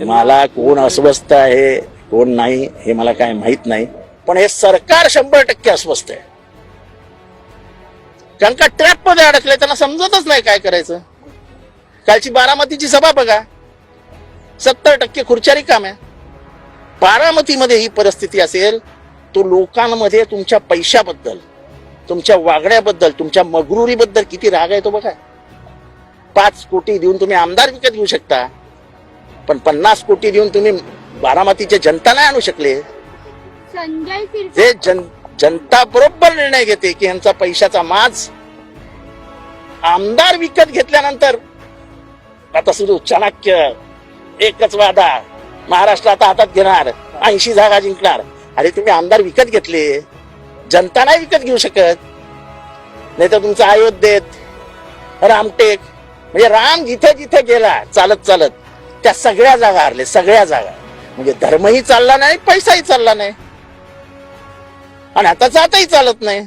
मला कोण अस्वस्थ आहे कोण नाही हे मला काय माहीत नाही. पण हे सरकार शंभर टक्के अस्वस्थ आहे. कारण का ट्रॅपमध्ये अडकले त्यांना समजतच नाही काय करायचं. कालची बारामतीची सभा बघा. सत्तर टक्के खुर्च्या रिकाम आहे. बारामतीमध्ये ही परिस्थिती असेल तो लोकांमध्ये तुमच्या पैशाबद्दल तुमच्या वागण्याबद्दल तुमच्या मगरुरीबद्दल किती राग आहे तो बघा. पाच कोटी देऊन तुम्ही आमदार विकत घेऊ शकता. पण पन्नास कोटी देऊन तुम्ही बारामतीचे जनता नाही आणू शकले. संजय जे सिरसा जन जनता बरोबर निर्णय घेते की यांचा पैशाचा माज आमदार विकत घेतल्यानंतर आता सुरू चाणक्य एकच वादा महाराष्ट्र आता हातात घेणार ऐंशी जागा जिंकणार. अरे तुम्ही आमदार विकत घेतले जनता नाही विकत घेऊ शकत. नाही तर तुमचं अयोध्येत रामटेक म्हणजे राम जिथे जिथे गेला चालत चालत. त्या सगळ्या जागा हरले सगळ्या जागा. म्हणजे धर्मही चालला नाही पैसाही चालला नाही. आणि आता जाताही चालत नाही.